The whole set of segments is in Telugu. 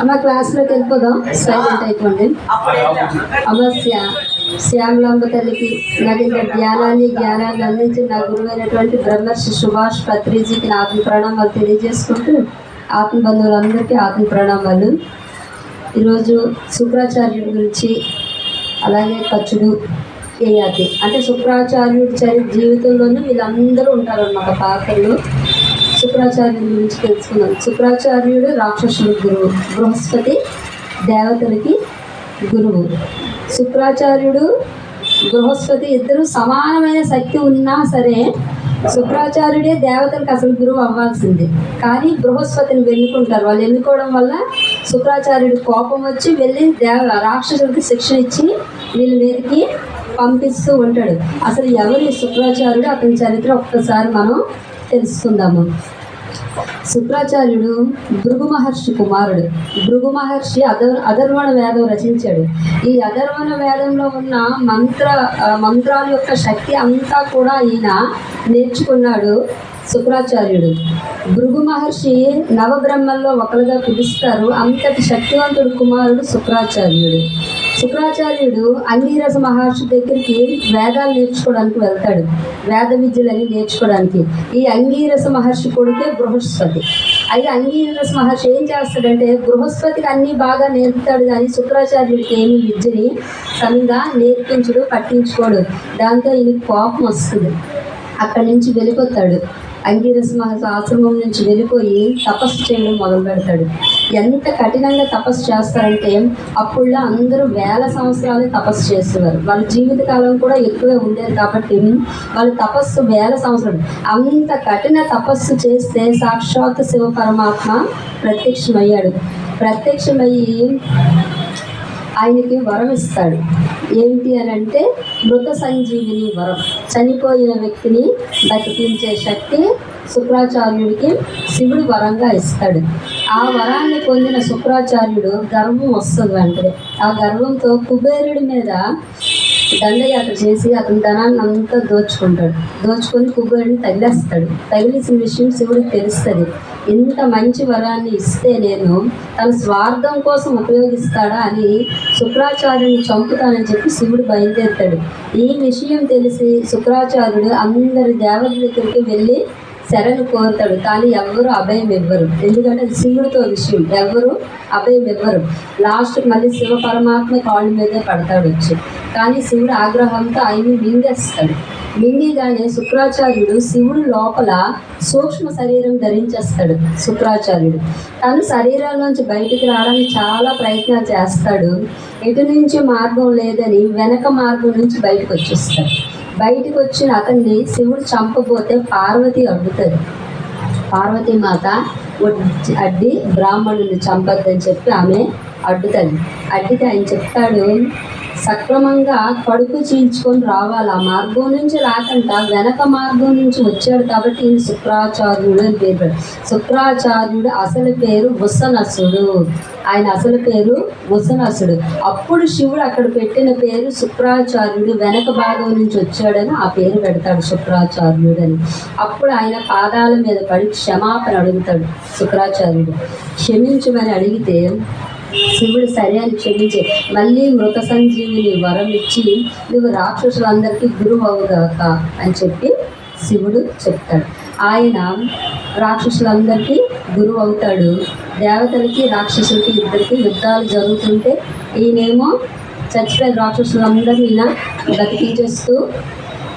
అమ్మ క్లాస్లోకి వెళ్ళిపోదాం. సైలెంట్ అయిపోండి అమ్మ శ్యా శ్యామలాంబ తల్లికి నాకు ఇంత జ్ఞానాన్ని జ్ఞానాన్ని అందించిన నా గురువైనటువంటి బ్రహ్మర్షి సుభాష్ పత్రిజీకి నా ఆత్మ ప్రణామాలు తెలియజేసుకుంటూ ఆత్మ బంధువులందరికీ ఆత్మ ప్రణామాలు. ఈరోజు శుక్రాచార్యుడి గురించి అలాగే ఖర్చుడు ఏయాతి అంటే శుక్రాచార్యుడి చరి జీవితంలోనూ వీళ్ళందరూ ఉంటారు అన్నమాట పాత్రలు. శుక్రాచార్యుడి గురించి తెలుసుకున్నాం. శుక్రాచార్యుడు రాక్షసుడు గురువు బృహస్పతి దేవతలకి గురువు. శుక్రాచార్యుడు బృహస్పతి ఇద్దరు సమానమైన శక్తి ఉన్నా సరే శుక్రాచార్యుడే దేవతలకు అసలు గురువు అవ్వాల్సింది. కానీ బృహస్పతిని వెళ్ళుకుంటారు వాళ్ళు ఎన్నుకోవడం వల్ల శుక్రాచార్యుడు కోపం వచ్చి వెళ్ళి దేవ రాక్షసుడికి శిక్షణ ఇచ్చి వీళ్ళ మీదకి పంపిస్తూ ఉంటాడు. అసలు ఎవరు శుక్రాచార్యుడు అతని చరిత్ర ఒక్కసారి మనం తెలుసుకుందాము. శుక్రాచార్యుడు భృగు మహర్షి కుమారుడు. భృగు మహర్షి అధర్ అధర్వణ వేదం రచించాడు. ఈ అధర్వణ వేదంలో ఉన్న మంత్ర మంత్రాల యొక్క శక్తి అంతా కూడా ఈయన నేర్చుకున్నాడు. శుక్రాచార్యుడు. భృగు మహర్షి నవబ్రహ్మల్లో ఒకరుగా పిలుస్తారు అంతటి శక్తివంతుడు కుమారుడు శుక్రాచార్యుడు. శుక్రాచార్యుడు అంగీరస మహర్షి దగ్గరికి వేదాలు నేర్చుకోవడానికి వెళ్తాడు. వేద విద్యలని నేర్చుకోవడానికి. ఈ అంగీరస మహర్షి కొడుకే బృహస్పతి. అయితే అంగీరస మహర్షి ఏం చేస్తాడంటే బృహస్పతికి అన్ని బాగా నేర్పుతాడు కానీ శుక్రాచార్యుడికి ఏమి విద్యని సరిగా నేర్పించడు పట్టించుకోడు. దాంతో ఈయనకి కోపం వస్తుంది. అక్కడి నుంచి వెళ్ళిపోతాడు. అంగీరస మహర్షి ఆశ్రమం నుంచి వెళ్ళిపోయి తపస్సు చేయడం మొదలు పెడతాడు. ఎంత కఠినంగా తపస్సు చేస్తారంటే అప్పుడులో అందరూ వేల సంవత్సరాలు తపస్సు చేసేవారు. వాళ్ళ జీవితకాలం కూడా ఎక్కువే ఉండేది కాబట్టి వాళ్ళ తపస్సు వేల సంవత్సరాలు. అంత కఠిన తపస్సు చేస్తే సాక్షాత్ శివ పరమాత్మ ప్రత్యక్షమయ్యాడు. ప్రత్యక్షమయ్యి ఆయనకి వరం ఇస్తాడు. ఏంటి అని అంటే మృత సంజీవిని వరం. చనిపోయిన వ్యక్తిని బతికించే శక్తి శుక్రాచార్యుడికి శివుడు వరంగా ఇస్తాడు. ఆ వరాన్ని పొందిన శుక్రాచార్యుడు గర్వం వస్తుంది వెంటనే. ఆ గర్వంతో కుబేరుడి మీద దండయాత్ర చేసి అతని ధనాన్ని అంతా దోచుకుంటాడు. దోచుకొని కుబ్బరిని తగిలేస్తాడు. తగిలేసిన విషయం శివుడికి తెలుస్తుంది. ఇంత మంచి వరాన్ని ఇస్తే నేను తన స్వార్థం కోసం ఉపయోగిస్తాడా అని శుక్రాచార్యుని చంపుతానని చెప్పి శివుడు బయలుదేరుతాడు. ఈ విషయం తెలిసి శుక్రాచార్యుడు అందరి దేవతల దగ్గరికి వెళ్ళి శరణు కోరుతాడు కానీ ఎవ్వరు అభయం ఇవ్వరు ఎందుకంటే శివుడితో విషయం. ఎవ్వరు అభయం ఇవ్వరు లాస్ట్ మళ్ళీ శివ పరమాత్మ కాళ్ళ మీదే పడతాడు వచ్చి కానీ శివుడు ఆగ్రహంతో ఆయన్ని మింగేస్తాడు. మింగిగానే శుక్రాచార్యుడు శివుడు లోపల సూక్ష్మ శరీరం ధరించేస్తాడు శుక్రాచార్యుడు. తను శరీరంలోంచి బయటికి రావడానికి చాలా ప్రయత్నాలు చేస్తాడు. ఎటు నుంచి మార్గం లేదని వెనక మార్గం నుంచి బయటకు వచ్చేస్తాడు బయటికి వచ్చిన అతన్ని శివుడు చంపబోతే పార్వతి అడ్డుతుంది పార్వతీ మాత అడ్డి బ్రాహ్మణుని చంపొద్దని చెప్పి ఆమె అడ్డుతుంది. అడ్డితే ఆయన చెప్తాడు సక్రమంగా కడుపు చీల్చుకొని రావాలి. ఆ మార్గం నుంచి రాకుండా వెనక మార్గం నుంచి వచ్చాడు కాబట్టి ఈయన శుక్రాచార్యుడు అని పేరు శుక్రాచార్యుడు అసలు పేరు ఉసనసుడు ఆయన అసలు పేరు ఉసనసుడు అప్పుడు శివుడు అక్కడ పెట్టిన పేరు శుక్రాచార్యుడు వెనక భాగం నుంచి వచ్చాడని ఆ పేరు పెడతాడు శుక్రాచార్యుడు అని. అప్పుడు ఆయన పాదాల మీద పడి క్షమాపణ అడుగుతాడు శుక్రాచార్యుడు. క్షమించమని అడిగితే శివుడు సరే అని క్షమించే. మళ్ళీ మృత సంజీవిని వరం ఇచ్చి నువ్వు రాక్షసులందరికీ గురువు అవుగాక అని చెప్పి శివుడు చెప్తాడు. ఆయన రాక్షసులందరికీ గురువు అవుతాడు దేవతలకి రాక్షసులకి ఇద్దరికి యుద్ధాలు జరుగుతుంటే ఈయనేమో చచ్చిపోయిన రాక్షసులందరినీ బతికించేస్తూ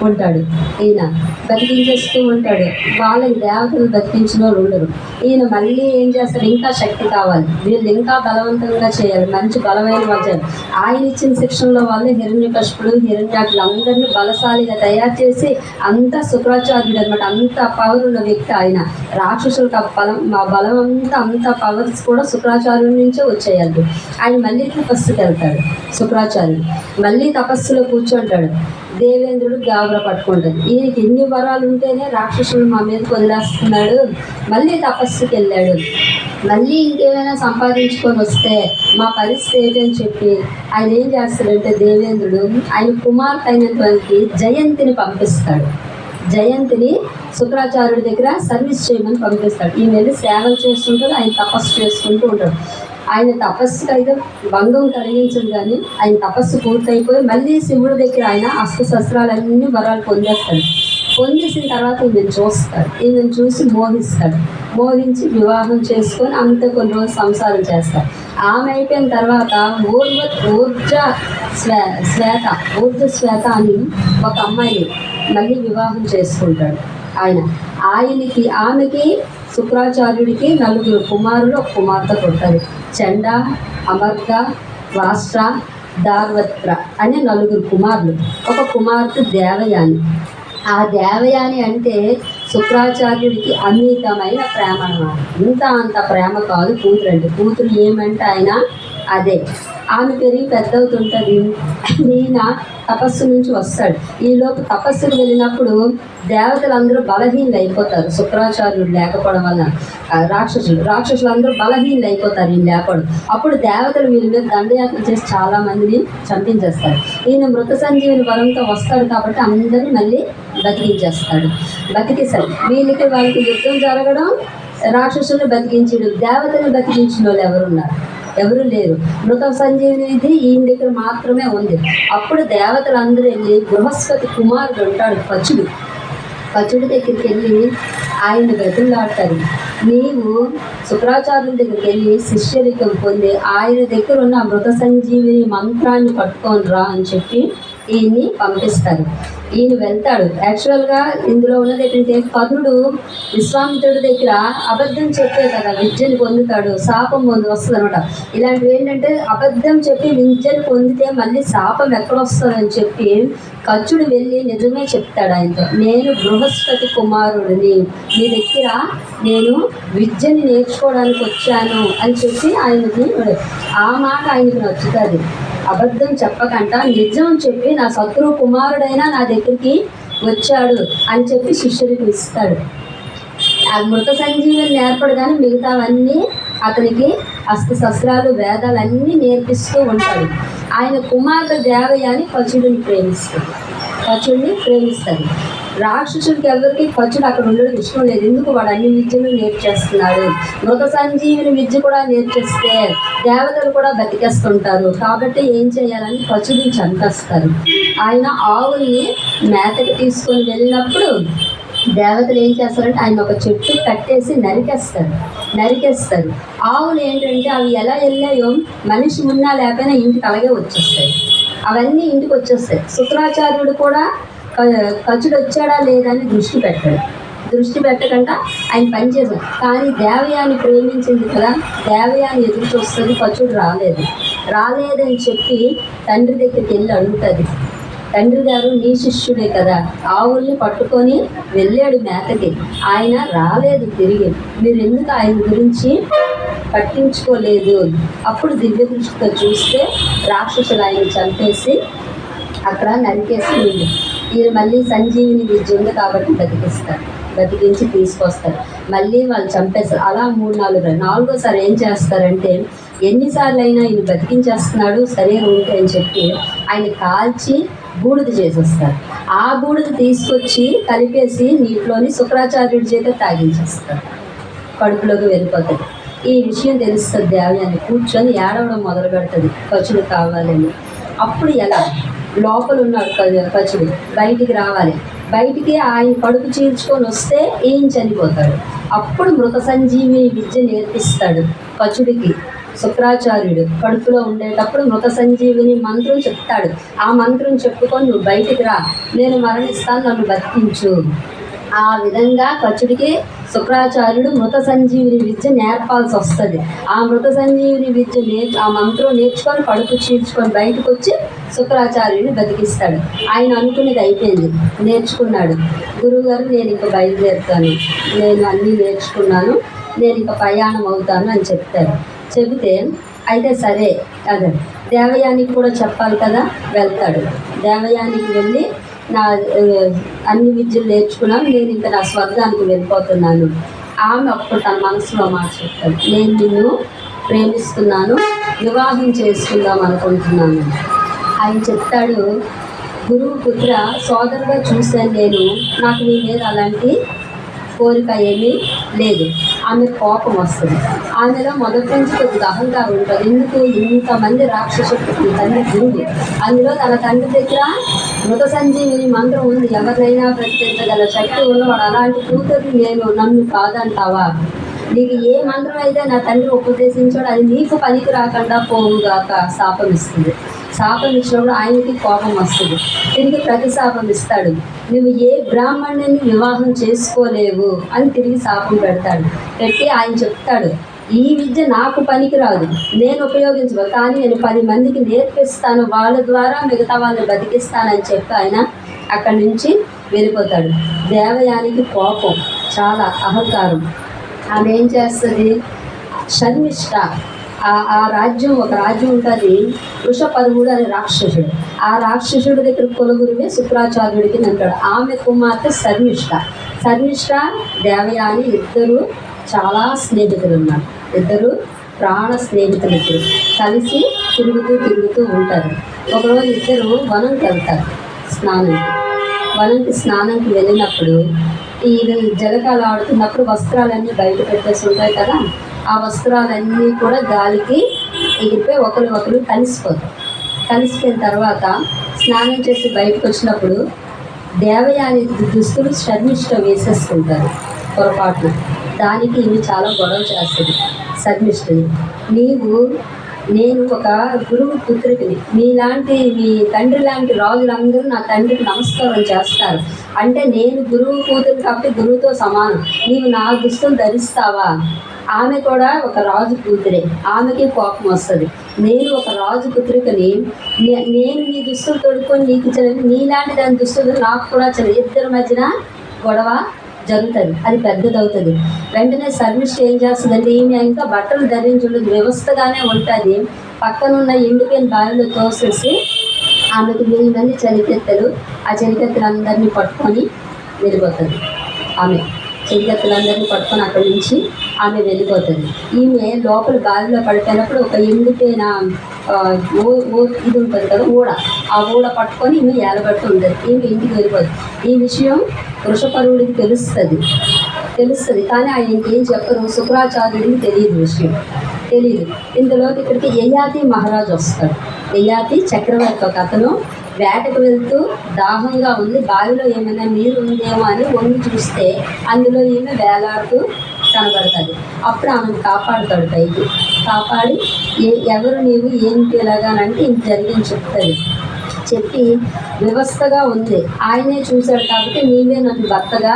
ఉంటాడు. ఈయన బతికించేస్తూ ఉంటాడు. వాళ్ళని దేవతలు బతికించిన వాళ్ళు ఉండరు. ఈయన మళ్ళీ ఏం చేస్తారు ఇంకా శక్తి కావాలి. వీళ్ళు ఇంకా బలవంతంగా చేయాలి. మంచి బలమైన వాళ్ళు ఆయన ఇచ్చిన శిక్షణలో వాళ్ళు హిరణ్య కష్పుడు హిరణ్యాకులు అందరినీ బలశాలిగా తయారు చేసి అంత శుక్రాచార్యుడు అనమాట అంత పవర్ ఉన్న వ్యక్తి ఆయన. రాక్షసులకు ఆ బలం మా బలం అంతా అంత పవర్స్ కూడా శుక్రాచార్యుడి నుంచే వచ్చేయాలి. ఆయన మళ్ళీ తపస్సుకి వెళ్తాడు. శుక్రాచార్యుడు మళ్ళీ తపస్సులో కూర్చుంటాడు. దేవేంద్రుడు గాబరా పట్టుకుంటుంది ఈయనకి ఎన్ని వరాలు ఉంటేనే రాక్షసుడు మా మీద వదిలేస్తున్నాడు. మళ్ళీ తపస్సుకి వెళ్ళాడు. మళ్ళీ ఇంకేమైనా సంపాదించుకొని వస్తే మా పరిస్థితి ఏంటని చెప్పి ఆయన ఏం చేస్తాడంటే దేవేంద్రుడు ఆయన కుమార్తె అయినటువంటి జయంతిని పంపిస్తాడు. జయంతిని శుక్రాచార్యుడి దగ్గర సర్వీస్ చేయమని పంపిస్తాడు. ఈమె వెళ్ళి సేవలు చేస్తుంటాడు ఆయన తపస్సు చేసుకుంటూ ఉంటాడు. ఆయన తపస్సుకి అయితే భంగం కలిగించదు కానీ ఆయన తపస్సు పూర్తయిపోయి మళ్ళీ శివుడి దగ్గర ఆయన అస్త్రశస్త్రాలన్నీ వరాలు పొందేస్తాడు. పొందేసిన తర్వాత ఈయన చూస్తాడు. ఈయన చూసి మోహిస్తాడు. మోహించి వివాహం చేసుకొని అంత కొన్ని రోజులు సంసారం చేస్తాడు. ఆమె అయిపోయిన తర్వాత ఊర్వ ఊర్జ శ్వే శ్వేత ఊర్జ శ్వేత అని ఒక అమ్మాయిని మళ్ళీ వివాహం చేసుకుంటాడు ఆయన. ఆయనకి ఆమెకి శుక్రాచార్యుడికి నలుగురు కుమారులు ఒక కుమార్తె కొట్టారు చండ అమర్త రాష్ట్ర దార్వత్ర అనే నలుగురు కుమారులు. ఒక కుమార్తె దేవయాని. ఆ దేవయాని అంటే శుక్రాచార్యుడికి అమితమైన ప్రేమ అన్నమాట. ఇంత అంత ప్రేమ కాదు కూతురు అంటే కూతురు ఏమంటే ఆయన అదే. ఆమె పెరిగి పెద్దవుతుంటుంది. ఈయన తపస్సు నుంచి వస్తాడు. ఈలోపు తపస్సుకు వెళ్ళినప్పుడు దేవతలందరూ బలహీనలు అయిపోతారు శుక్రాచార్యుడు లేకపోవడం వల్ల రాక్షసులు రాక్షసులు అందరూ బలహీనలు అయిపోతారు ఈయన లేకపోవడం అప్పుడు దేవతలు వీళ్ళ మీద దండయాత్ర చేసి చాలా మందిని చంపించేస్తారు. ఈయన మృత సంజీవిని బలంతో వస్తాడు కాబట్టి అందరినీ మళ్ళీ బతికించేస్తాడు. బతికిస్తాడు వీళ్ళకి వాళ్ళకి యుద్ధం జరగడం రాక్షసులను బతికించడం దేవతలను బతికించిన వాళ్ళు ఎవరున్నారు? ఎవరు లేరు. మృత సంజీవి ఇది ఈయన దగ్గర మాత్రమే ఉంది. అప్పుడు దేవతలు అందరూ వెళ్ళి బృహస్పతి కుమారుడు ఉంటాడు పచుడు పచుడి దగ్గరికి వెళ్ళి ఆయన బతులాడతారు నీవు శుక్రాచార్యుల దగ్గరికి వెళ్ళి శిష్యరికం పొంది ఆయన దగ్గర ఉన్న మృత సంజీవిని మంత్రాన్ని పట్టుకొని రా అని చెప్పి ఈయన్ని పంపిస్తారు ఈయన వెళ్తాడు. యాక్చువల్గా ఇందులో ఉన్నది ఏంటంటే కర్ణుడు విశ్వామిత్రుడి దగ్గర అబద్ధం చెప్పే కదా విద్యను పొందుతాడు శాపం పొంది వస్తుంది అనమాట ఇలాంటివి ఏంటంటే అబద్ధం చెప్పి విద్యను పొందితే మళ్ళీ శాపం ఎక్కడ వస్తుందని చెప్పి కచ్చుడు వెళ్ళి నిజమే చెప్తాడు ఆయనతో. నేను బృహస్పతి కుమారుడిని. మీ దగ్గర నేను విద్యని నేర్చుకోవడానికి వచ్చాను అని చెప్పి ఆయనకి ఆ మాట ఆయనకు నచ్చుతుంది. అబద్ధం చెప్పకంట. నిజం చెప్పి నా శత్రువు కుమారుడైనా నా దగ్గరికి వచ్చాడు అని చెప్పి శిష్యుడికి ఇస్తాడు. ఆ మృత సంజీవులు నేర్పడు కానీ మిగతావన్నీ అతనికి అస్త్రశస్త్రాలు వేదాలన్నీ నేర్పిస్తూ ఉంటాడు. ఆయన కుమార్తె దేవయాని పచుడిని ప్రేమిస్తాడు. పచుడిని ప్రేమిస్తాడు. రాక్షసుడికి ఎవరికి ఖర్చుడు అక్కడ ఉండడం ఇష్టం లేదు. ఎందుకు వాడు అన్ని విద్యలు నేర్చేస్తున్నాడు? మృత సంజీవిని విద్య కూడా నేర్చేస్తే దేవతలు కూడా బతికేస్తుంటారు. కాబట్టి ఏం చేయాలని పచుడిని చంపేస్తారు. ఆయన ఆవుల్ని మేతకి తీసుకొని వెళ్ళినప్పుడు దేవతలు ఏం చేస్తారంటే ఆయన ఒక చెట్టు కట్టేసి నరికేస్తారు. నరికేస్తారు. ఆవులు ఏంటంటే అవి ఎలా వెళ్ళాయో మనిషి ఉన్నా లేకపోయినా ఇంటికి అలాగే వచ్చేస్తాయి. అవన్నీ ఇంటికి వచ్చేస్తాయి. శుక్రాచార్యుడు కూడా క- కచుడు వచ్చాడా లేదా అని దృష్టి పెట్టాడు. దృష్టి పెట్టకుండా ఆయన పనిచేశాడు కానీ దేవయాన్ని ప్రేమించింది కదా దేవయాన్ని ఎదురు చూస్తుంది కచుడు రాలేదు. రాలేదని చెప్పి తండ్రి దగ్గరికి వెళ్ళి అడుగుతుంది. తండ్రి గారు నీ శిష్యుడే కదా ఆవుల్ని పట్టుకొని వెళ్ళాడు మేతకి. ఆయన రాలేదు తిరిగి. మీరు ఎందుకు ఆయన గురించి పట్టించుకోలేదు? అప్పుడు దివ్య దృష్టితో చూస్తే రాక్షసులు ఆయన చంపేసి అక్కడ నరికేసి ఉంది. ఈయన మళ్ళీ సంజీవిని విద్య ఉంది కాబట్టి బతికిస్తారు. బతికించి తీసుకొస్తారు. మళ్ళీ వాళ్ళు చంపేస్తారు. అలా మూడు నాలుగు నాలుగోసారి ఏం చేస్తారంటే ఎన్నిసార్లు అయినా ఈయన బతికించేస్తున్నాడు శరీరం ఉంటే అని చెప్పి ఆయన కాల్చి బూడిద చేసేస్తారు. ఆ బూడిద తీసుకొచ్చి కలిపేసి నీటిలోని శుక్రాచార్యుడి చేత తాగించేస్తారు. కడుపులోకి వెళ్ళిపోతుంది ఈ విషయం తెలుస్తుంది దేవయాని కూర్చొని ఏడవడం మొదలు పెడుతుంది ఖర్చులు కావాలని. అప్పుడు ఎలా? లోపల ఉన్నాడు క- బయటికి రావాలి. బయటికి ఆయన కడుపు చీల్చుకొని వస్తే ఏం చనిపోతాడు? అప్పుడు మృత సంజీవిని విద్య నేర్పిస్తాడు పచుడికి శుక్రాచార్యుడు కడుపులో ఉండేటప్పుడు మృత సంజీవిని మంత్రం చెప్తాడు. ఆ మంత్రం చెప్పుకొని నువ్వు బయటికి రా. నేను మరణిస్తాను నన్ను బతికించు. ఆ విధంగా కచుడికి శుక్రాచార్యుడు మృత సంజీవిని విద్య నేర్పాల్సి వస్తుంది ఆ మృత సంజీవిని విద్య నేర్చు ఆ మంత్రం నేర్చుకొని కడుపు చీల్చుకొని బయటకు వచ్చి శుక్రాచార్యుని బతికిస్తాడు. ఆయన అనుకునేది అయిపోయింది. నేర్చుకున్నాడు. గురువుగారు నేను ఇంకా బయలుదేరుతాను. నేను అన్నీ నేర్చుకున్నాను. నేను ఇంకా ప్రయాణం అవుతాను అని చెప్తారు చెబితే అయితే సరే అదే దేవయానికి కూడా చెప్పాలి కదా? వెళ్తాడు. దేవయానికి వెళ్ళి నా అన్ని విద్యలు నేర్చుకున్నాను నేను ఇంకా నా స్వర్గానికి వెళ్ళిపోతున్నాను. ఆమె అప్పుడు తన మనసులో మాట చెప్తాను నేను నిన్ను ప్రేమిస్తున్నాను వివాహం చేసుకుందాం అనుకుంటున్నాను. ఆయన చెప్తాడు గురువు పుత్ర సోదరుగా చూశాను నేను. నాకు నీ మీద అలాంటి కోరిక ఏమీ లేదు. ఆమె కోపం వస్తుంది. ఆమెలో మొదటి నుంచి కొద్దిగా అహంకారం ఉంటుంది. ఎందుకు ఇంతమంది రాక్షసుడు తండ్రి గురువు అందులో తన తండ్రి దగ్గర మృత సంజీవిని మంత్రం ఉంది ఎవరినైనా ప్రశ్నించగల శక్తి ఉన్నవాడు అలాంటి కూతురు నేను నన్ను కాదంటావా? నీకు ఏ మంత్రం అయితే నా తండ్రి ఉపదేశించాడు అది నీకు పనికి రాకుండా పోవుగాక శాపం ఇస్తుంది. శాపం ఇచ్చినప్పుడు ఆయనకి కోపం వస్తుంది. తిరిగి ప్రతి శాపం ఇస్తాడు. నువ్వు ఏ బ్రాహ్మణుని వివాహం చేసుకోలేవు అని తిరిగి శాపం పెడతాడు. పెట్టి ఆయన చెప్తాడు. ఈ విద్య నాకు పనికిరాదు. నేను ఉపయోగించను. కానీ నేను పది మందికి నేర్పిస్తాను. వాళ్ళ ద్వారా మిగతా వాళ్ళని బతికిస్తానని చెప్పి ఆయన అక్కడి నుంచి వెళ్ళిపోతాడు. దేవయానికి కోపం చాలా అహంకారం. ఆమె ఏం చేస్తుంది? శర్మిష్ట ఆ ఆ రాజ్యం ఒక రాజ్యం ఉంటుంది. వృషపరువుడు అనే రాక్షసుడు. ఆ రాక్షసుడి దగ్గర కులగురువే శుక్రాచార్యుడికి అంటాడు ఆమె కుమార్తె శర్మిష్ట. శర్మిష్ట దేవయాని ఇద్దరు చాలా స్నేహితులు ఉన్నారు ఇద్దరు ప్రాణ స్నేహితులు ఇద్దరు కలిసి తిరుగుతూ తిరుగుతూ ఉంటారు. ఒకరోజు ఇద్దరు వనంకి వెళ్తారు స్నానం. వనంకి స్నానంకి వెళ్ళినప్పుడు ఈ జలకాలు ఆడుతున్నప్పుడు వస్త్రాలన్నీ బయట పెట్టేసి ఉంటాయి కదా ఆ వస్త్రాలన్నీ కూడా గాలికి ఎగిరిపోయి ఒకరు ఒకరు కలిసిపోతారు. కలిసిపోయిన తర్వాత స్నానం చేసి బయటకు వచ్చినప్పుడు దేవయాని దుస్తులు శర్మిష్ట వేసేసుకుంటారు పొరపాటున. దానికి ఇవి చాలా గొడవ చేస్తుంది. శర్మిష్ఠని నీవు నేను ఒక గురువు పుత్రుడిని మీలాంటి మీ తండ్రి లాంటి రాజులందరూ నా తండ్రికి నమస్కారం చేస్తారు. అంటే నేను గురువు కూతురు కాబట్టి గురువుతో సమానం. నీవు నా దుస్తులు ధరిస్తావా? ఆమె కూడా ఒక రాజు కూతురే. ఆమెకి కోపం వస్తుంది. నేను ఒక రాజు పుత్రికని నేను నీ దుస్తులు తొడుక్కొని నీకు చదివి నీలాంటి దాని దుస్తులు నాకు కూడా చదివి. ఇద్దరి మధ్యన గొడవ జరుగుతుంది. అది పెద్దదవుతుంది. వెంటనే సర్వీస్ ఏం చేస్తుందంటే ఈమె ఇంకా బట్టలు ధరించుండదు వ్యవస్థగానే ఉంటుంది. పక్కనున్న ఎండిపోయిన బావిలో తోసేసి ఆమెకు వెయ్యి మంది చలికెత్తలు. ఆ చలికెత్తలందరినీ పట్టుకొని వెళ్ళిపోతుంది. ఆమె చలికెత్తలందరినీ పట్టుకొని అక్కడి నుంచి ఆమె వెళ్ళిపోతుంది. ఈమె లోపల బావిలో పడిపోయినప్పుడు ఒక ఎండిపోయిన ఓ ఇది ఉంటుంది కదా ఊడ ఆ ఊడ పట్టుకొని ఈమె ఏలబడుతూ ఉంటుంది. ఈమె ఇంటికి వెళ్ళిపోతుంది ఈ విషయం వృషపరువుడికి తెలుస్తుంది. తెలుస్తుంది. కానీ ఆయనకి ఏం చెప్పరు? శుక్రాచార్యుడికి తెలియదు విషయం. తెలియదు. ఇందులోకి ఇక్కడికి యయాతి మహారాజు వస్తాడు. యయాతి చక్రవర్తి ఒక అతను. వేటకు వెళ్తూ దాహంగా ఉంది. బావిలో ఏమైనా నీరు ఉందేమో అని వంగి చూస్తే అందులో ఈమె వేలాడుతూ కనబడుతుంది అప్పుడు ఆమెను కాపాడుతాడు పైకి కాపాడి ఏ ఎవరు నీవు ఏంటి ఎలాగానంటే ఇంత జరిగింది చెప్తుంది చెప్పి వ్యవస్థగా ఉంది. ఆయనే చూశాడు కాబట్టి నీవే నన్ను భర్తగా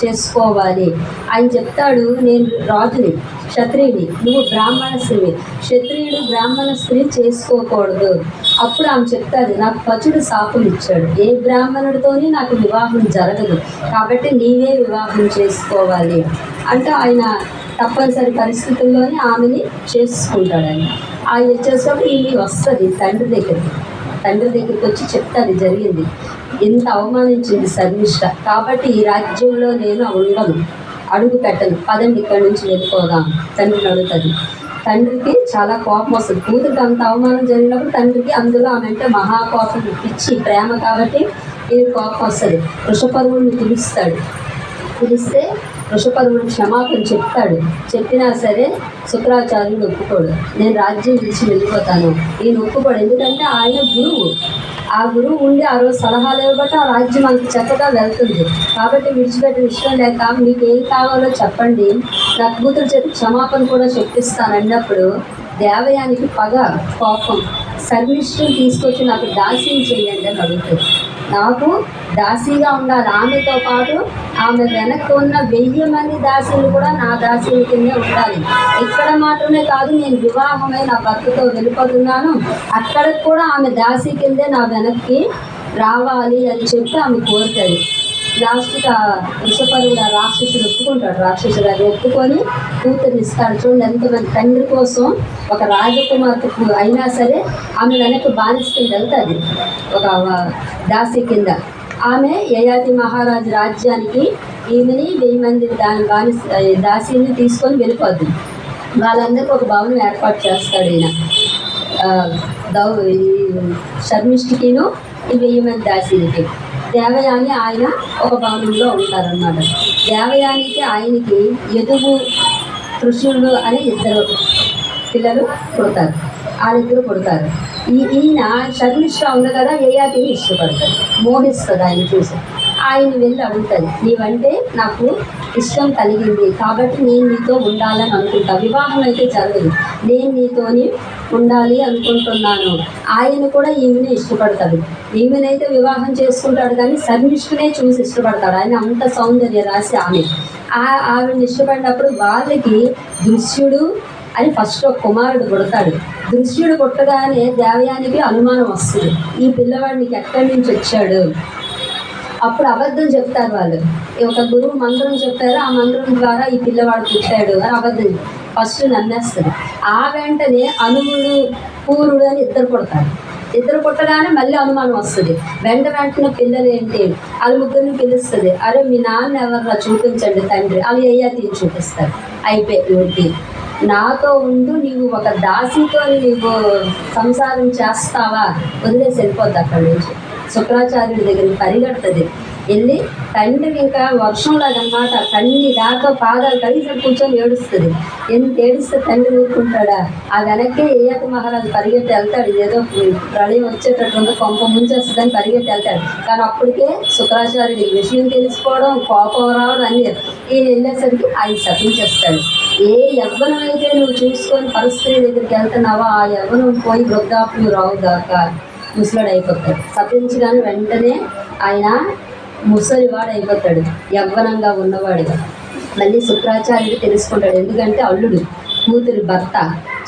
చేసుకోవాలి. ఆయన చెప్తాడు నేను రాజుని క్షత్రియుని నువ్వు బ్రాహ్మణ స్త్రీవి. క్షత్రియుడు బ్రాహ్మణ స్త్రీ చేసుకోకూడదు. అప్పుడు ఆమె చెప్తాది నాకు పచుడు సాపులు ఇచ్చాడు. ఏ బ్రాహ్మణుడితోని నాకు వివాహం జరగదు. కాబట్టి నీవే వివాహం చేసుకోవాలి. అంటే ఆయన తప్పనిసరి పరిస్థితుల్లోనే ఆమెని చేసుకుంటాడు ఆయన. ఆయన వచ్చేసరికి ఈమె వస్తుంది తండ్రి దగ్గరికి. తండ్రి దగ్గరికి వచ్చి చెప్తాది జరిగింది. ఎంత అవమానించింది శర్మిష్ట. కాబట్టి ఈ రాజ్యంలో నేను ఉండను. అడుగు పెట్టను. పదండి ఇక్కడి నుంచి వెళ్ళిపోదాం. తండ్రిని అడుగుతుంది. తండ్రికి చాలా కోపం వస్తుంది. కూతురికి అంత అవమానం జరిగినప్పుడు తండ్రికి అందులో ఆమె అంటే మహాకోపం ఇచ్చి ప్రేమ కాబట్టి ఇది కోపం వస్తుంది. వృషపరువుని పిలుస్తాడు. పిలిస్తే వృషపరువుని క్షమాపణ చెప్తాడు. చెప్పినా సరే శుక్రాచార్యుడు ఒప్పుకోడు. నేను రాజ్యం విడిచి వెళ్ళిపోతాను. ఈయన ఒప్పుకోడు. ఎందుకంటే ఆయన గురువు. ఆ గురువు ఉండి ఆ రోజు సలహాలు ఇవ్వబట్టి ఆ రాజ్యం అంత చక్కగా వెళ్తుంది. కాబట్టి విడిచిపెట్టిన విషయం లేక మీకు ఏం కావాలో చెప్పండి. నా కూతురు చెప్పి క్షమాపణ కూడా చెప్పిస్తాను అన్నప్పుడు దేవయానికి పగ కోపం. సర్మిష్ఠం తీసుకొచ్చి నాకు దాసీని చేయండి అని అడుగుతుంది. నాకు దాసీగా ఉండాలి. ఆమెతో పాటు ఆమె వెనక్కి ఉన్న వెయ్యి మంది దాసీలు కూడా నా దాసీల కిందే ఉండాలి. ఇక్కడ మాత్రమే కాదు నేను వివాహమై నా భర్తతో వెళ్ళిపోతున్నాను. అక్కడ కూడా ఆమె దాసీ కిందే నా వెనక్కి రావాలి అని చెప్పి ఆమె కోరుతుంది. లాస్ట్కి ఆ వృషపరుడు ఆ రాక్షసుడు ఒప్పుకుంటాడు. రాక్షసుడు అది ఒప్పుకొని కూతురు ఇస్తాడు. చూడండి ఎంతమంది తండ్రి కోసం ఒక రాజకుమార్తెకు అయినా సరే ఆమె వెనక్కి బానిస్తుంది వెళ్తుంది. ఒక దాసి కింద. ఆమె యయాతి మహారాజు రాజ్యానికి ఈమెని వెయ్యి మంది దాని బానిస దాసిని తీసుకొని వెళ్ళిపోద్ది. వాళ్ళందరికీ ఒక భవనం ఏర్పాటు చేస్తాడు ఈయన. దౌ ఈ షర్మిష్టికిను ఈ వెయ్యి మంది దాసీలకి దేవయాని ఆయన ఒక భవనంలో ఉంటారన్నమాట. దేవయానికి ఆయనకి ఎదుగు కృష్ణుడు అని ఇద్దరు పిల్లలు పుడతారు. వాళ్ళిద్దరు పుడతారు. ఈ ఈయన శర్మిష్ట ఉంది కదా యయాతిని ఇష్టపడతారు మోహిస్తుంది ఆయన చూసి. ఆయన వెళ్ళి అడుగుతుంది నీవంటే నాకు ఇష్టం కలిగింది. కాబట్టి నేను నీతో ఉండాలని అనుకుంటా. వివాహం అయితే జరగదు. నేను నీతోని ఉండాలి అనుకుంటున్నాను. ఆయన కూడా ఈమెని ఇష్టపడతాడు. ఈమెనైతే వివాహం చేసుకుంటాడు కానీ శర్మిష్ఠనే చూసి ఇష్టపడతాడు. ఆయన అంత సౌందర్య రాసి ఆమె. ఆ- ఆవిడని ఇష్టపడినప్పుడు వాళ్ళకి దృశ్యుడు అని ఫస్ట్ ఒక కుమారుడు పుడతాడు. దృశ్యుడు పుట్టగానే దేవయానికి అనుమానం వస్తుంది. ఈ పిల్లవాడికి ఎక్కడి నుంచి వచ్చాడు? అప్పుడు అబద్ధం చెప్తారు వాళ్ళు. ఒక గురువు మంత్రం చెప్తారు ఆ మంత్రం ద్వారా ఈ పిల్లవాడు పుట్టాడు అని అబద్ధం. ఫస్ట్ నమ్మేస్తుంది ఆ వెంటనే అనుముడు పూరుడు అని ఇద్దరు కొడతారు ఇద్దరు పుట్టగానే మళ్ళీ అనుమానం వస్తుంది. వెంట వెంటనే పిల్లలు ఏంటి? వాళ్ళ ముగ్గురిని పిలుస్తుంది. అరే మీ నాన్న ఎవర్రా? చూపించండి తండ్రి. వాళ్ళు అయ్యా తీసి చూపిస్తారు. అయిపోయి ఊరికి. నాతో ఉండు నీవు ఒక దాసితో నీవు సంసారం చేస్తావా? వదిలేసి వెళ్ళిపోద్ది అక్కడి నుంచి. శుక్రాచార్యుడి దగ్గరికి పరిగెడుతుంది. వెళ్ళి తండ్రి ఇంకా వర్షంలాగనమాట కన్ని దాకా పాదాలు కలిసి కూర్చొని ఏడుస్తుంది. ఎంత ఏడిస్తే తండ్రి ఊరుకుంటాడా? ఆ వెనక్కి ఏయక మహారాజు పరిగెత్తి వెళ్తాడు. ఏదో ప్రళయం వచ్చేటట్టు కొంప ముంచేస్తుందని పరిగెత్తి వెళ్తాడు. కానీ అప్పటికే శుక్రాచార్యుడి విషయం తెలుసుకోవడం కోపం రావడం అన్ని ఈయన వెళ్ళేసరికి ఆయన శపించేస్తాడు. ఏ యవ్వనం అయితే నువ్వు చూసుకొని పరిస్థితి దగ్గరికి వెళ్తున్నావో ఆ యవ్వనం పోయి వృద్ధాప్యం రావు దాకా ముసలాడు అయిపోతాడు శపించగానే వెంటనే ఆయన ముసలివాడు అయిపోతాడు యవ్వనంగా ఉన్నవాడుగా మళ్ళీ శుక్రాచార్యుడు తెలుసుకుంటాడు. ఎందుకంటే అల్లుడు కూతురి భర్త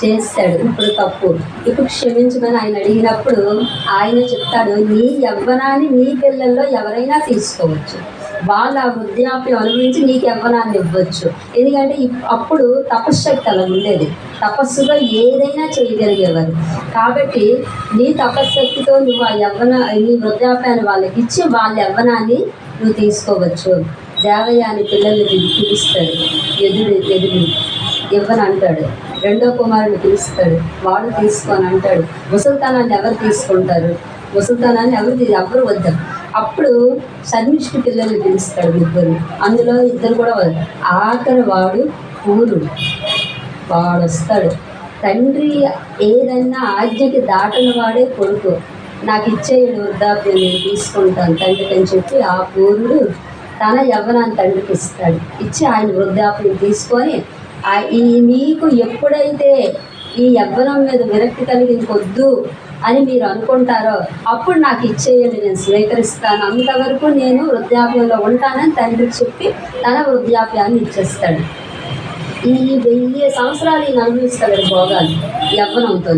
చేస్తాడు. ఇప్పుడు తప్పు. ఇప్పుడు క్షమించమని ఆయన అడిగినప్పుడు ఆయన చెప్తాడు నీ యవ్వనాన్ని నీ పిల్లల్లో ఎవరైనా తీసుకోవచ్చు. వాళ్ళ వృద్ధాప్యం అనుభవించి నీకు యవ్వనాన్ని ఇవ్వచ్చు. ఎందుకంటే అప్పుడు తపశ్శక్తి అలా ఉండేది. తపస్సుగా ఏదైనా చేయగలిగేవారు. కాబట్టి నీ తపశ్శక్తితో నువ్వు ఆ యవ్వన నీ వృద్ధాప్యాన్ని వాళ్ళకి ఇచ్చి వాళ్ళ యవ్వనాన్ని నువ్వు తీసుకోవచ్చు. దేవయ్య అని పిల్లల్ని పిలుస్తాడు. ఎదురు ఎదురు. ఇవ్వని అంటాడు. రెండో కుమారుని పిలుస్తాడు. వాడు తీసుకొని అంటాడు. ముసల్తానాన్ని ఎవరు తీసుకుంటారు? ముసలితనాన్ని ఎవరు ఎవరు వద్దారు అప్పుడు శర్మిష్టి పిల్లల్ని పిలుస్తాడు ఇద్దరు. అందులో ఇద్దరు కూడా ఆఖరి వాడు పూరు వాడు వస్తాడు. తండ్రి ఏదన్నా ఆజ్ఞకి దాటని వాడే కొడుకు. నాకు ఇచ్చేయడు వృద్ధాప్యం నేను తీసుకుంటాను తండ్రికి అని చెప్పి ఆ పూరుడు తన యవ్వనాన్ని తండ్రికి ఇస్తాడు. ఇచ్చి ఆయన వృద్ధాప్యం తీసుకొని ఈ మీకు ఎప్పుడైతే ఈ యవ్వనం మీద విరక్తి కలిగించొద్దు అని మీరు అనుకుంటారో అప్పుడు నాకు ఇచ్చేయండి నేను స్వీకరిస్తాను. అంతవరకు నేను వృద్ధాప్యంలో ఉంటానని తండ్రికి చెప్పి తన వృద్ధాప్యాన్ని ఇచ్చేస్తాడు. ఈ వెయ్యి సంవత్సరాలు ఈయన అనుభవిస్తాడు భోగాలు యవ్వనంతో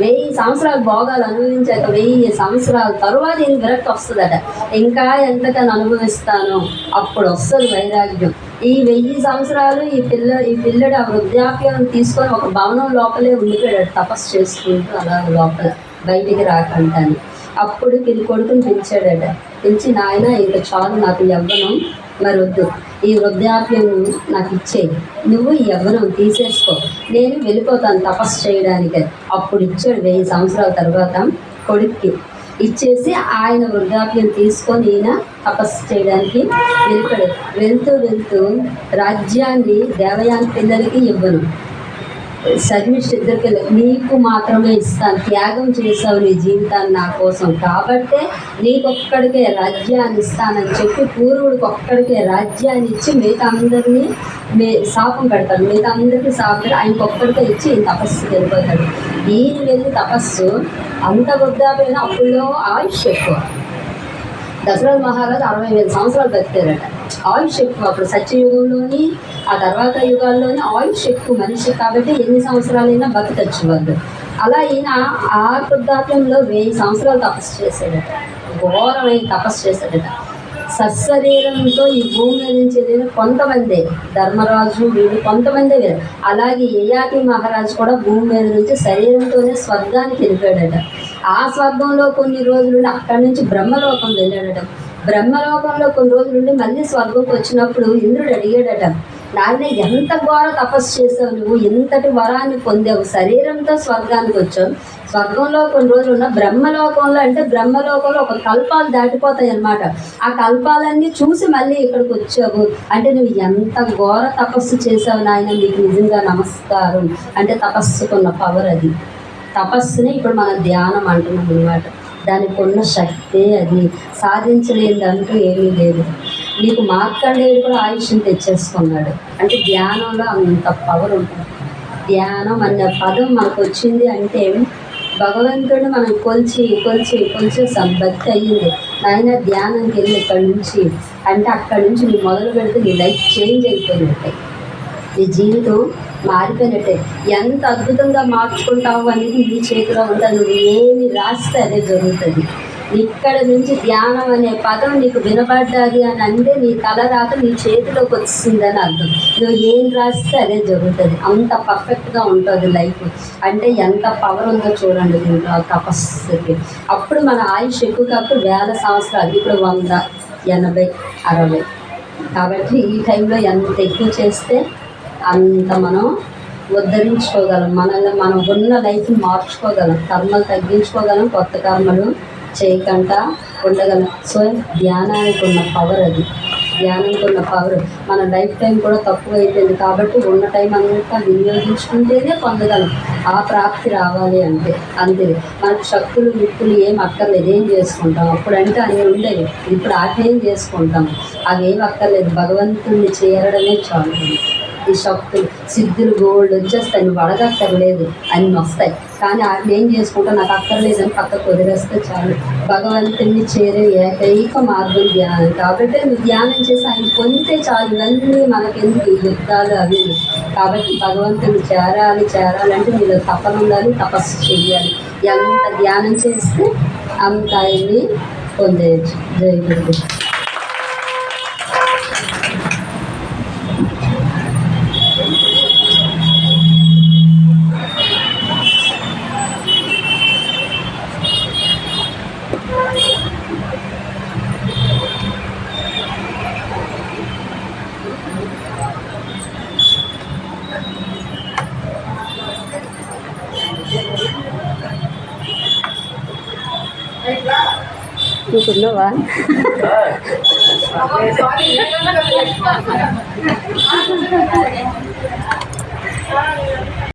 వెయ్యి సంవత్సరాలు భోగాలు అనుభవించాక వెయ్యి సంవత్సరాల తరువాత ఈయన విరక్తి వస్తుందట. ఇంకా ఎంతకని అనుభవిస్తాను అప్పుడు వస్తుంది వైరాగ్యం. ఈ వెయ్యి సంవత్సరాలు ఈ పిల్ల ఈ పిల్లడు ఆ వృద్ధాప్యం తీసుకొని ఒక భవనం లోపలే ఉండిపోయాడు తపస్సు చేసుకుంటూ అలా లోపల. బయటికి రాకంటాను. అప్పుడు పిల్లి కొడుకుని పిలిచాడట పిలిచి నాయన ఇంకా చాలు నాకు యవ్వనం మరి వద్దు ఈ వృద్ధాప్యం నాకు ఇచ్చేయి నువ్వు ఈ యవ్వనం తీసేసుకో. నేను వెళ్ళిపోతాను తపస్సు చేయడానికి. అప్పుడు ఇచ్చాడు వెయ్యి సంవత్సరాల తర్వాత కొడుక్కి. ఇచ్చేసి ఆయన వృద్ధాప్యం తీసుకొని ఈయన తపస్సు చేయడానికి వెళ్తాడు. వెళ్తూ వెళ్తూ రాజ్యాన్ని దేవయాని పిల్లలకి ఇవ్వను. సర్మిష్టి ఇద్దరికి నీకు మాత్రమే ఇస్తాను త్యాగం చేసావు నీ జీవితాన్ని నా కోసం. కాబట్టే నీకొక్కడికే రాజ్యాన్ని ఇస్తానని చెప్పి పూర్వుడికి ఒక్కడికే రాజ్యాన్ని ఇచ్చి మిగతా అందరినీ మే శాపం పెడతాడు. మిగతా అందరికీ శాపం ఆయనకు ఆయనకి ఒక్కడికే ఇచ్చి ఈయన తపస్సు వెళ్ళిపోతాడు. ఈయన వెళ్ళి తపస్సు అంత వృద్ధాపైన అప్పుల్లో ఆయుష్ ఎక్కువ. దశరథ మహారాజు అరవై వేల సంవత్సరాలు బతికారట. ఆయుష్ ఎక్కువ. అప్పుడు సత్యయుగంలోని ఆ తర్వాత యుగాల్లోని ఆయుష్ ఎక్కువ మనిషి కాబట్టి ఎన్ని సంవత్సరాలైనా బతకచ్చు వాళ్ళు అలా ఈయన ఆ వృద్ధాప్యంలో వెయ్యి సంవత్సరాలు తపస్సు చేశాడట. ఘోరమైన తపస్సు చేశాడట. సశరీరంతో ఈ భూమి మీద నుంచి వెళ్ళిన కొంతమందే ధర్మరాజు వీళ్ళు కొంతమందే వేరు అలాగే యయాతి మహారాజు కూడా భూమి మీద నుంచి శరీరంతోనే స్వర్గానికి వెళ్ళిపోయాడట. ఆ స్వర్గంలో కొన్ని రోజులు అక్కడి నుంచి బ్రహ్మలోకం వెళ్ళాడట. బ్రహ్మలోకంలో కొన్ని రోజులు నుండి మళ్ళీ స్వర్గంకి వచ్చినప్పుడు ఇంద్రుడు అడిగాడట నాయన ఎంత ఘోర తపస్సు చేసావు నువ్వు? ఎంతటి వరాన్ని పొందావు. శరీరంతో స్వర్గానికి వచ్చావు. స్వర్గంలో కొన్ని రోజులు ఉన్న బ్రహ్మలోకంలో అంటే బ్రహ్మలోకంలో ఒక కల్పాలు దాటిపోతాయి అన్నమాట. ఆ కల్పాలన్నీ చూసి మళ్ళీ ఇక్కడికి వచ్చావు. అంటే నువ్వు ఎంత ఘోర తపస్సు చేసావు నాయన? నీకు నిజంగా నమస్కారం. అంటే తపస్సుకున్న పవర్ అది. తపస్సుని ఇప్పుడు మన ధ్యానం అంటున్నాం అనమాట దానికి ఉన్న శక్తే అది. సాధించలేదంటూ ఏమీ లేదు. నీకు మార్కండేయుడు కూడా ఆయుష్ని తెచ్చేసుకున్నాడు. అంటే ధ్యానంలో అంత పవర్ ఉంటుంది. ధ్యానం అనే పదం మనకు వచ్చింది అంటే భగవంతుడు మనం కొలిచి కొలిచి కొలిచి సంబత్తి అయ్యింది. నాయన ధ్యానంకి వెళ్ళి ఇక్కడి నుంచి అంటే అక్కడి నుంచి నువ్వు మొదలు పెడితే నీ లైఫ్ చేంజ్ అయిపోయినట్టే నీ జీవితం మారిపోయినట్టే. ఎంత అద్భుతంగా మార్చుకుంటావు అనేది నీ చేతిలో ఉంటుంది. నువ్వు ఏమి రాస్తే అదే జరుగుతుంది. ఇక్కడ నుంచి ధ్యానం అనే పదం నీకు వినబడ్డది అని అంటే నీ తల రాక నీ చేతిలోకి వచ్చిందని అర్థం. నువ్వు ఏం రాస్తే అదే జరుగుతుంది. అంత పర్ఫెక్ట్గా ఉంటుంది లైఫ్. అంటే ఎంత పవర్ ఉందో చూడండి దీంట్లో ఆ తపస్సుకి. అప్పుడు మన ఆయుష్ ఎక్కువ కాబట్టి వేల సంవత్సరాలు. ఇప్పుడు వంద ఎనభై అరవై. కాబట్టి ఈ టైంలో ఎంత ఎక్కువ చేస్తే అంత మనం ఉద్ధరించుకోగలం. మనల్ని మనం ఉన్న లైఫ్ని మార్చుకోగలం. కర్మలు తగ్గించుకోగలం కొత్త కర్మలు చేయకుండా ఉండగలం. సో ధ్యానానికి ఉన్న పవర్ అది. ధ్యానానికి ఉన్న పవర్ మన లైఫ్ టైం కూడా తక్కువ అయిపోయింది కాబట్టి ఉన్న టైం అంతా వినియోగించుకుంటేనే పొందగలం. ఆ ప్రాప్తి రావాలి అంటే. అంతే. మనకు శక్తులు విప్పులు ఏం అక్కర్లేదు. ఏం చేసుకుంటాం? అప్పుడంటే అన్నీ ఉండేవి. ఇప్పుడు ఆటేం చేసుకుంటాం? అవేం అక్కర్లేదు. భగవంతుడిని చేరడమే చాలు. ఈ శక్తులు సిద్ధులు గోల్డ్ వచ్చేస్తాయి నువ్వు అడగక్కర్లేదు అన్ని వస్తాయి. కానీ వాటిని ఏం చేసుకుంటా నాకు అక్కర్లేదని పక్కకు వదిలేస్తే చాలు. భగవంతుని చేరే ఏకైక మార్గం ధ్యానం. కాబట్టి నువ్వు ధ్యానం చేసి ఆయన పొందితే చాలు. ఇవన్నీ మనకెందుకు ఈ యుద్ధాలు అవి? కాబట్టి భగవంతుని చేరాలి చేరాలంటే మీరు తపన ఉండాలి తపస్సు చేయాలి ఎంత ధ్యానం చేస్తే అంత ఆయన్ని పొందేయచ్చు. జై గురు